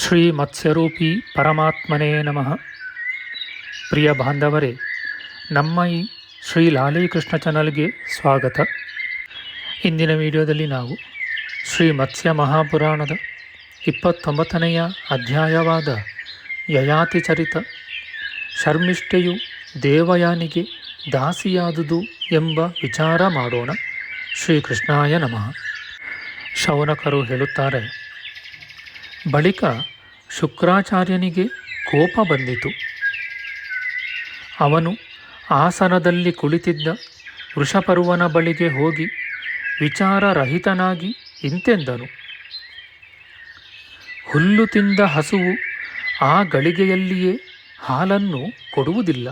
ಶ್ರೀ ಮತ್ಸ್ಯರೂಪಿ ಪರಮಾತ್ಮನೇ ನಮಃ. ಪ್ರಿಯ ಬಾಂಧವರೇ, ನಮ್ಮ ಈ ಶ್ರೀ ಲಾಲೀಕೃಷ್ಣ ಚಾನಲ್ಗೆ ಸ್ವಾಗತ. ಇಂದಿನ ವಿಡಿಯೋದಲ್ಲಿ ನಾವು ಶ್ರೀ ಮತ್ಸ್ಯ ಮಹಾಪುರಾಣದ ಇಪ್ಪತ್ತೊಂಬತ್ತನೆಯ ಅಧ್ಯಾಯವಾದ ಯಯಾತಿ ಚರಿತ, ಶರ್ಮಿಷ್ಠೆಯು ದೇವಯಾನಿಗೆ ದಾಸಿಯಾದುದು ಎಂಬ ವಿಚಾರ ಮಾಡೋಣ. ಶ್ರೀಕೃಷ್ಣಾಯ ನಮಃ. ಶೌನಕರು ಹೇಳುತ್ತಾರೆ ಬಳಿಕ ಶುಕ್ರಾಚಾರ್ಯನಿಗೆ ಕೋಪ ಬಂದಿತು. ಅವನು ಆಸನದಲ್ಲಿ ಕುಳಿತಿದ್ದ ವೃಷಪರ್ವನ ಬಳಿಗೆ ಹೋಗಿ ವಿಚಾರರಹಿತನಾಗಿ ಇಂತೆಂದನು. ಹುಲ್ಲು ತಿಂದ ಹಸುವು ಆ ಗಳಿಗೆಯಲ್ಲಿಯೇ ಹಾಲನ್ನು ಕೊಡುವುದಿಲ್ಲ.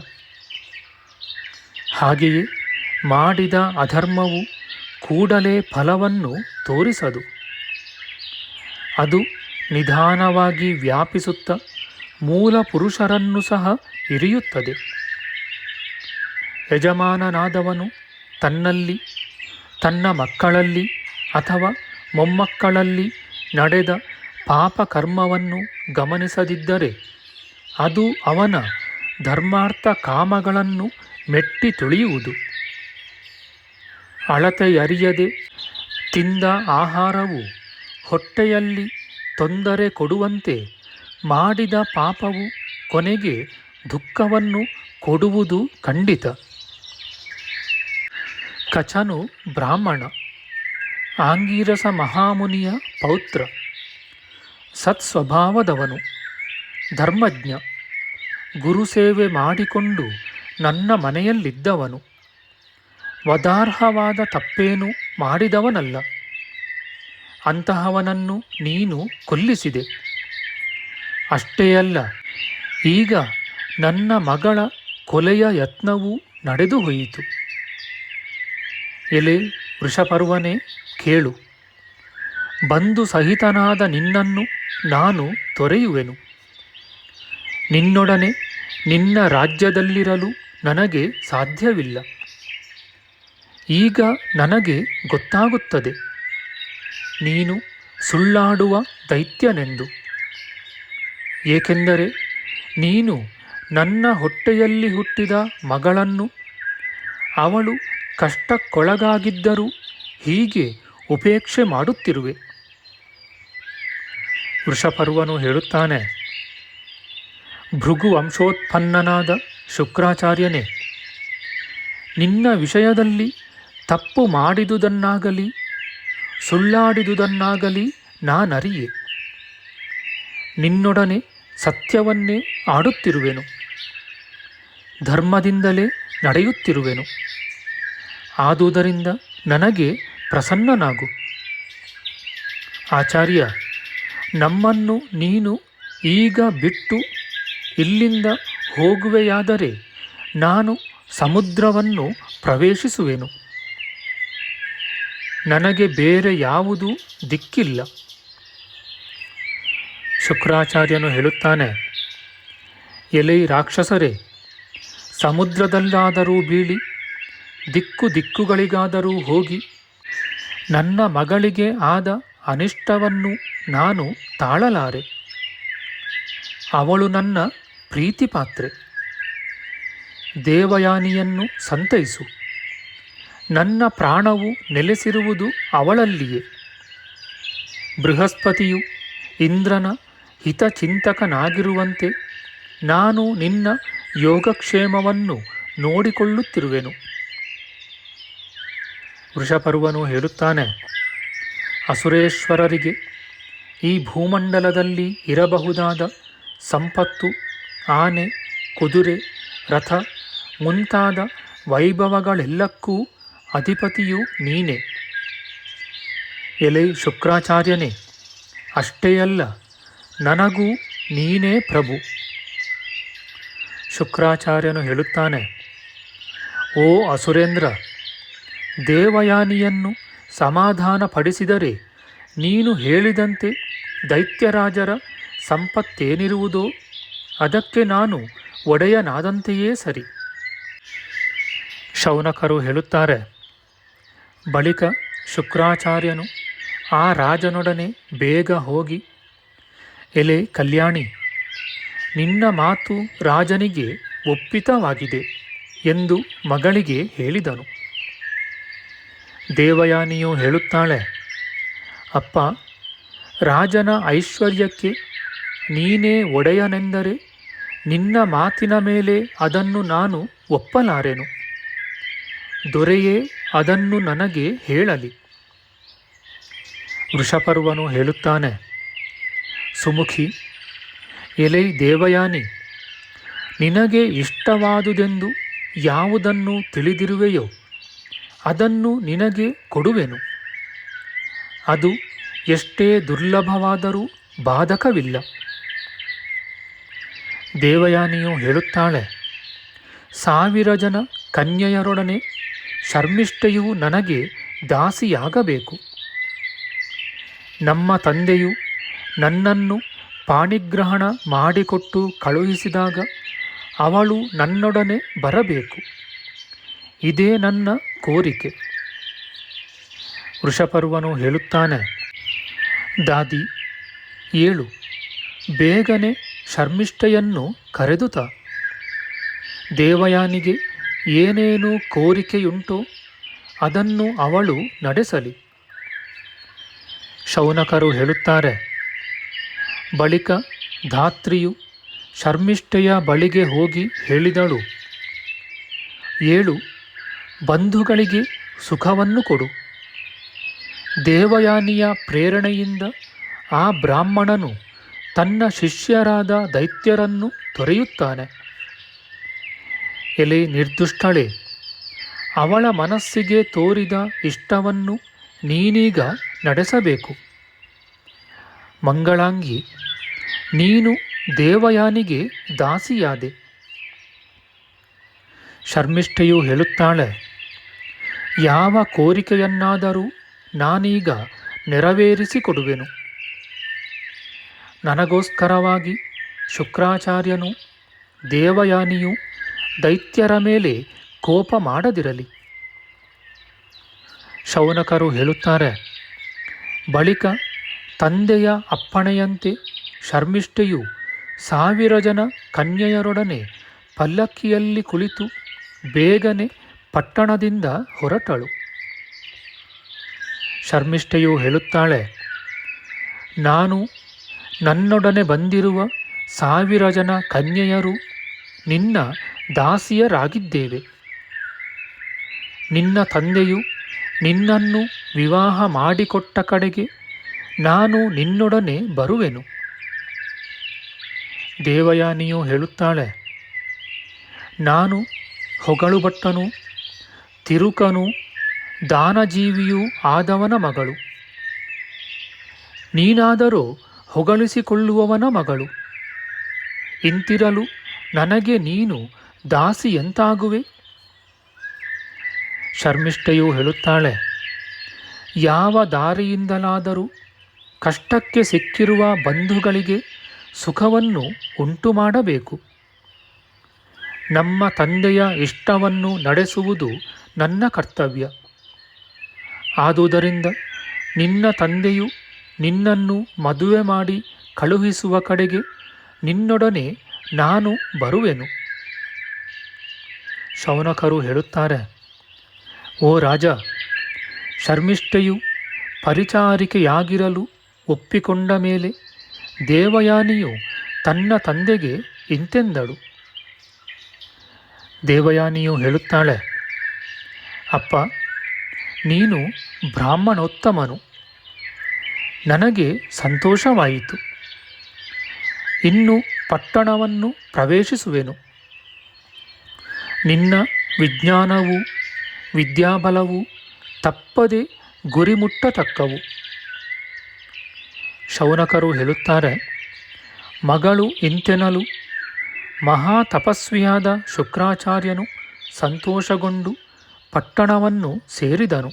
ಹಾಗೆಯೇ ಮಾಡಿದ ಅಧರ್ಮವು ಕೂಡಲೇ ಫಲವನ್ನು ತೋರಿಸದು. ಅದು ನಿಧಾನವಾಗಿ ವ್ಯಾಪಿಸುತ್ತ ಮೂಲ ಪುರುಷರನ್ನು ಸಹ ಇರಿಯುತ್ತದೆ. ಯಜಮಾನನಾದವನು ತನ್ನಲ್ಲಿ, ತನ್ನ ಮಕ್ಕಳಲ್ಲಿ ಅಥವಾ ಮೊಮ್ಮಕ್ಕಳಲ್ಲಿ ನಡೆದ ಪಾಪಕರ್ಮವನ್ನು ಗಮನಿಸದಿದ್ದರೆ ಅದು ಅವನ ಧರ್ಮಾರ್ಥ ಕಾಮಗಳನ್ನು ಮೆಟ್ಟಿ ತುಳಿಯುವುದು. ಅಳತೆಯರಿಯದೆ ತಿಂದ ಆಹಾರವು ಹೊಟ್ಟೆಯಲ್ಲಿ ತೊಂದರೆ ಕೊಡುವಂತೆ ಮಾಡಿದ ಪಾಪವು ಕೊನೆಗೆ ದುಃಖವನ್ನು ಕೊಡುವುದು ಖಂಡಿತ. ಕಚನು ಬ್ರಾಹ್ಮಣ, ಆಂಗೀರಸ ಮಹಾಮುನಿಯ ಪೌತ್ರ, ಸತ್ಸ್ವಭಾವದವನು, ಧರ್ಮಜ್ಞ, ಗುರುಸೇವೆ ಮಾಡಿಕೊಂಡು ನನ್ನ ಮನೆಯಲ್ಲಿದ್ದವನು, ವದಾರ್ಹವಾದ ತಪ್ಪೇನು ಮಾಡಿದವನಲ್ಲ. ಅಂತಹವನನ್ನು ನೀನು ಕೊಲ್ಲಿಸಿದೆ. ಅಷ್ಟೇ ಅಲ್ಲ, ಈಗ ನನ್ನ ಮಗಳ ಕೊಲೆಯ ಯತ್ನವೂ ನಡೆದು ಹೋಯಿತು. ಎಲೆ, ವೃಷಪರ್ವನೇ, ಕೇಳು. ಬಂದು ಸಹಿತನಾದ ನಿನ್ನನ್ನು ನಾನು ತೊರೆಯುವೆನು. ನಿನ್ನೊಡನೆ ನಿನ್ನ ರಾಜ್ಯದಲ್ಲಿರಲು ನನಗೆ ಸಾಧ್ಯವಿಲ್ಲ. ಈಗ ನನಗೆ ಗೊತ್ತಾಗುತ್ತದೆ. ನೀನು ಸುಳ್ಳಾಡುವ ದೈತ್ಯನೆಂದು. ಏಕೆಂದರೆ ನೀನು ನನ್ನ ಹೊಟ್ಟೆಯಲ್ಲಿ ಹುಟ್ಟಿದ ಮಗಳನ್ನು ಅವಳು ಕಷ್ಟಕ್ಕೊಳಗಾಗಿದ್ದರೂ ಹೀಗೆ ಉಪೇಕ್ಷೆ ಮಾಡುತ್ತಿರುವೆ. ವೃಷಪರ್ವನು ಹೇಳುತ್ತಾನೆ ಭೃಗು ವಂಶೋತ್ಪನ್ನನಾದ ಶುಕ್ರಾಚಾರ್ಯನೇ, ನಿನ್ನ ವಿಷಯದಲ್ಲಿ ತಪ್ಪು ಮಾಡಿದುದನ್ನಾಗಲಿ ಸುಳ್ಳಾಡಿದುದನ್ನಾಗಲಿ ನಾನರಿಯೆ. ನಿನ್ನೊಡನೆ ಸತ್ಯವನ್ನೇ ಆಡುತ್ತಿರುವೆನು. ಧರ್ಮದಿಂದಲೇ ನಡೆಯುತ್ತಿರುವೆನು. ಆದುದರಿಂದ ನನಗೆ ಪ್ರಸನ್ನನಾಗು. ಆಚಾರ್ಯ, ನಮ್ಮನ್ನು ನೀನು ಈಗ ಬಿಟ್ಟು ಇಲ್ಲಿಂದ ಹೋಗುವೆಯಾದರೆ ನಾನು ಸಮುದ್ರವನ್ನು ಪ್ರವೇಶಿಸುವೆನು. ನನಗೆ ಬೇರೆ ಯಾವುದೂ ದಿಕ್ಕಿಲ್ಲ. ಶುಕ್ರಾಚಾರ್ಯನು ಹೇಳುತ್ತಾನೆ, ಎಲೈ ರಾಕ್ಷಸರೇ, ಸಮುದ್ರದಲ್ಲಾದರೂ ಬೀಳಿ, ದಿಕ್ಕು ದಿಕ್ಕುಗಳಿಗಾದರೂ ಹೋಗಿ, ನನ್ನ ಮಗಳಿಗೆ ಆದ ಅನಿಷ್ಟವನ್ನು ನಾನು ತಾಳಲಾರೆ. ಅವಳು ನನ್ನ ಪ್ರೀತಿಪಾತ್ರೆ. ದೇವಯಾನಿಯನ್ನು ಸಂತೈಸು. ನನ್ನ ಪ್ರಾಣವು ನೆಲೆಸಿರುವುದು ಅವಳಲ್ಲಿಯೇ. ಬೃಹಸ್ಪತಿಯು ಇಂದ್ರನ ಹಿತಚಿಂತಕನಾಗಿರುವಂತೆ ನಾನು ನಿನ್ನ ಯೋಗಕ್ಷೇಮವನ್ನು ನೋಡಿಕೊಳ್ಳುತ್ತಿರುವೆನು. ವೃಷಪರ್ವನು ಹೇಳುತ್ತಾನೆ, ಅಸುರೇಶ್ವರರಿಗೆ ಈ ಭೂಮಂಡಲದಲ್ಲಿ ಇರಬಹುದಾದ ಸಂಪತ್ತು, ಆನೆ, ಕುದುರೆ, ರಥ ಮುಂತಾದ ವೈಭವಗಳೆಲ್ಲಕ್ಕೂ ಅಧಿಪತಿಯು ನೀನೇ. ಎಲೆ ಶುಕ್ರಾಚಾರ್ಯನೇ, ಅಷ್ಟೇ ಅಲ್ಲ, ನನಗೂ ನೀನೇ ಪ್ರಭು. ಶುಕ್ರಾಚಾರ್ಯನು ಹೇಳುತ್ತಾನೆ, ಓ ಅಸುರೇಂದ್ರ, ದೇವಯಾನಿಯನ್ನು ಸಮಾಧಾನಪಡಿಸಿದರೆ ನೀನು ಹೇಳಿದಂತೆ ದೈತ್ಯರಾಜರ ಸಂಪತ್ತೇನಿರುವುದೋ, ಅದಕ್ಕೆ ನಾನು ಒಡೆಯನಾದಂತೆಯೇ ಸರಿ. ಶೌನಕರು ಹೇಳುತ್ತಾರೆ ಬಳಿಕ ಶುಕ್ರಾಚಾರ್ಯನು ಆ ರಾಜನೊಡನೆ ಬೇಗ ಹೋಗಿ, ಎಲೆ ಕಲ್ಯಾಣಿ, ನಿನ್ನ ಮಾತು ರಾಜನಿಗೆ ಒಪ್ಪಿತವಾಗಿದೆ ಎಂದು ಮಗಳಿಗೆ ಹೇಳಿದನು. ದೇವಯಾನಿಯು ಹೇಳುತ್ತಾಳೆ, ಅಪ್ಪ, ರಾಜನ ಐಶ್ವರ್ಯಕ್ಕೆ ನೀನೇ ಒಡೆಯನೆಂದರೆ ನಿನ್ನ ಮಾತಿನ ಮೇಲೆ ಅದನ್ನು ನಾನು ಒಪ್ಪಲಾರೆನು. ದೊರೆಯೇ ಅದನ್ನು ನನಗೆ ಹೇಳಲಿ. ವೃಷಪರ್ವನು ಹೇಳುತ್ತಾನೆ, ಸುಮುಖಿ, ಎಲೈ ದೇವಯಾನಿ, ನಿನಗೆ ಇಷ್ಟವಾದುದೆಂದು ಯಾವುದನ್ನು ತಿಳಿದಿರುವೆಯೋ ಅದನ್ನು ನಿನಗೆ ಕೊಡುವೆನು. ಅದು ಎಷ್ಟೇ ದುರ್ಲಭವಾದರೂ ಬಾಧಕವಿಲ್ಲ. ದೇವಯಾನಿಯು ಹೇಳುತ್ತಾಳೆ, ಸಾವಿರ ಜನ ಕನ್ಯೆಯರೊಡನೆ ಶರ್ಮಿಷ್ಠೆಯು ನನಗೆ ದಾಸಿಯಾಗಬೇಕು. ನಮ್ಮ ತಂದೆಯು ನನ್ನನ್ನು ಪಾಣಿಗ್ರಹಣ ಮಾಡಿಕೊಟ್ಟು ಕಳುಹಿಸಿದಾಗ ಅವಳು ನನ್ನೊಡನೆ ಬರಬೇಕು. ಇದೇ ನನ್ನ ಕೋರಿಕೆ. ವೃಷಪರ್ವನು ಹೇಳುತ್ತಾನೆ, ದಾದಿ, ಏಳು, ಬೇಗನೆ ಶರ್ಮಿಷ್ಠೆಯನ್ನು ಕರೆದುತ. ದೇವಯಾನಿಗೆ ಏನೇನು ಕೋರಿಕೆಯುಂಟೋ, ಅದನ್ನು ಅವಳು ನಡೆಸಲಿ. ಶೌನಕರು ಹೇಳುತ್ತಾರೆ, ಬಳಿಕ ಧಾತ್ರಿಯು ಶರ್ಮಿಷ್ಠೆಯ ಬಳಿಗೆ ಹೋಗಿ ಹೇಳಿದಳು, ಏಳು, ಬಂಧುಗಳಿಗೆ ಸುಖವನ್ನು ಕೊಡು. ದೇವಯಾನಿಯ ಪ್ರೇರಣೆಯಿಂದ ಆ ಬ್ರಾಹ್ಮಣನು ತನ್ನ ಶಿಷ್ಯರಾದ ದೈತ್ಯರನ್ನು ತೊರೆಯುತ್ತಾನೆ. ಎಲೆ ನಿರ್ದುಷ್ಟಳೆ. ಅವಳ ಮನಸ್ಸಿಗೆ ತೋರಿದ ಇಷ್ಟವನ್ನು ನೀನೀಗ ನಡೆಸಬೇಕು. ಮಂಗಳಾಂಗಿ, ನೀನು ದೇವಯಾನಿಗೆ ದಾಸಿಯಾದೆ. ಶರ್ಮಿಷ್ಠೆಯು ಹೇಳುತ್ತಾಳೆ, ಯಾವ ಕೋರಿಕೆಯನ್ನಾದರೂ ನಾನೀಗ ನೆರವೇರಿಸಿಕೊಡುವೆನು. ನನಗೋಸ್ಕರವಾಗಿ ಶುಕ್ರಾಚಾರ್ಯನು ದೇವಯಾನಿಯು ದೈತ್ಯರ ಮೇಲೆ ಕೋಪ ಮಾಡದಿರಲಿ. ಶೌನಕರು ಹೇಳುತ್ತಾರೆ, ಬಳಿಕ ತಂದೆಯ ಅಪ್ಪಣೆಯಂತೆ ಶರ್ಮಿಷ್ಠೆಯು ಸಾವಿರ ಜನ ಕನ್ಯೆಯರೊಡನೆ ಪಲ್ಲಕ್ಕಿಯಲ್ಲಿ ಕುಳಿತು ಬೇಗನೆ ಪಟ್ಟಣದಿಂದ ಹೊರಟಳು. ಶರ್ಮಿಷ್ಠೆಯು ಹೇಳುತ್ತಾಳೆ, ನಾನು ನನ್ನೊಡನೆ ಬಂದಿರುವ ಸಾವಿರ ಜನ ಕನ್ಯೆಯರು ನಿನ್ನ ದಾಸಿಯರಾಗಿದ್ದೇವೆ. ನಿನ್ನ ತಂದೆಯು ನಿನ್ನನ್ನು ವಿವಾಹ ಮಾಡಿಕೊಟ್ಟ ಕಡೆಗೆ ನಾನು ನಿನ್ನೊಡನೆ ಬರುವೆನು. ದೇವಯಾನಿಯು ಹೇಳುತ್ತಾಳೆ, ನಾನು ಹೊಗಳುಭಟ್ಟನು, ತಿರುಕನು, ದಾನಜೀವಿಯೂ ಆದವನ ಮಗಳು. ನೀನಾದರೂ ಹೊಗಳಿಸಿಕೊಳ್ಳುವವನ ಮಗಳು. ಇಂತಿರಲು ನನಗೆ ನೀನು ದಾಸಿಯಂತಾಗುವೆ ಶರ್ಮಿಷ್ಠೆಯು ಹೇಳುತ್ತಾಳೆ, ಯಾವ ದಾರಿಯಿಂದಲಾದರೂ ಕಷ್ಟಕ್ಕೆ ಸಿಕ್ಕಿರುವ ಬಂಧುಗಳಿಗೆ ಸುಖವನ್ನು ಉಂಟು ಮಾಡಬೇಕು ನಮ್ಮ ತಂದೆಯ ಇಷ್ಟವನ್ನು ನಡೆಸುವುದು ನನ್ನ ಕರ್ತವ್ಯ. ಆದುದರಿಂದ ನಿನ್ನ ತಂದೆಯು ನಿನ್ನನ್ನು ಮದುವೆ ಮಾಡಿ ಕಳುಹಿಸುವ ಕಡೆಗೆ ನಿನ್ನೊಡನೆ ನಾನು ಬರುವೆನು. ಶೌನಕರು ಹೇಳುತ್ತಾರೆ, ಓ ರಾಜ, ಶರ್ಮಿಷ್ಠೆಯು ಪರಿಚಾರಿಕೆಯಾಗಿರಲು ಒಪ್ಪಿಕೊಂಡ ಮೇಲೆ ದೇವಯಾನಿಯು ತನ್ನ ತಂದೆಗೆ ಇಂತೆಂದಳು. ದೇವಯಾನಿಯು ಹೇಳುತ್ತಾಳೆ, ಅಪ್ಪ, ನೀನು ಬ್ರಾಹ್ಮಣೋತ್ತಮನು. ನನಗೆ ಸಂತೋಷವಾಯಿತು. ಇನ್ನು ಪಟ್ಟಣವನ್ನು ಪ್ರವೇಶಿಸುವೆನು. ನಿನ್ನ ವಿಜ್ಞಾನವು, ವಿದ್ಯಾಬಲವು ತಪ್ಪದೆ ಗುರಿ ಮುಟ್ಟತಕ್ಕವು ಶೌನಕರು ಹೇಳುತ್ತಾರೆ, ಮಗಳು ಇಂತೆನಲು ಮಹಾ ತಪಸ್ವಿಯಾದ ಶುಕ್ರಾಚಾರ್ಯನು ಸಂತೋಷಗೊಂಡು ಪಟ್ಟಣವನ್ನು ಸೇರಿದನು.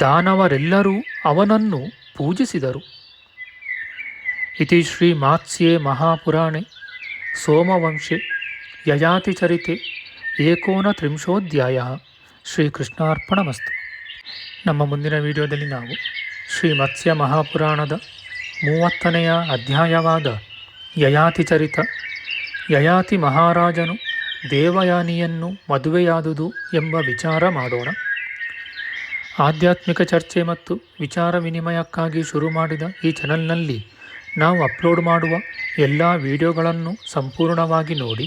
ದಾನವರೆಲ್ಲರೂ ಅವನನ್ನು ಪೂಜಿಸಿದರು. ಇತಿ ಶ್ರೀ ಮಾತ್ಸ್ಯೆ ಮಹಾಪುರಾಣೆ ಸೋಮವಂಶೆ. ಯಯಾತಿಚರಿತೆ ಏಕೋನತ್ರಿಂಶೋಧ್ಯಾಯ ಶ್ರೀಕೃಷ್ಣಾರ್ಪಣಮಸ್ತು. ನಮ್ಮ ಮುಂದಿನ ವಿಡಿಯೋದಲ್ಲಿ ನಾವು ಶ್ರೀ ಮತ್ಸ್ಯ ಮಹಾಪುರಾಣದ ಮೂವತ್ತನೆಯ ಅಧ್ಯಾಯವಾದ ಯಯಾತಿ ಚರಿತ, ಯಯಾತಿ ಮಹಾರಾಜನು ದೇವಯಾನಿಯನ್ನು ಮದುವೆಯಾದುದು ಎಂಬ ವಿಚಾರ ಮಾಡೋಣ. ಆಧ್ಯಾತ್ಮಿಕ ಚರ್ಚೆ ಮತ್ತು ವಿಚಾರ ವಿನಿಮಯಕ್ಕಾಗಿ ಶುರು ಮಾಡಿದ ಈ ಚಾನಲ್ನಲ್ಲಿ ನಾವು ಅಪ್ಲೋಡ್ ಮಾಡುವ ಎಲ್ಲ ವಿಡಿಯೋಗಳನ್ನು ಸಂಪೂರ್ಣವಾಗಿ ನೋಡಿ.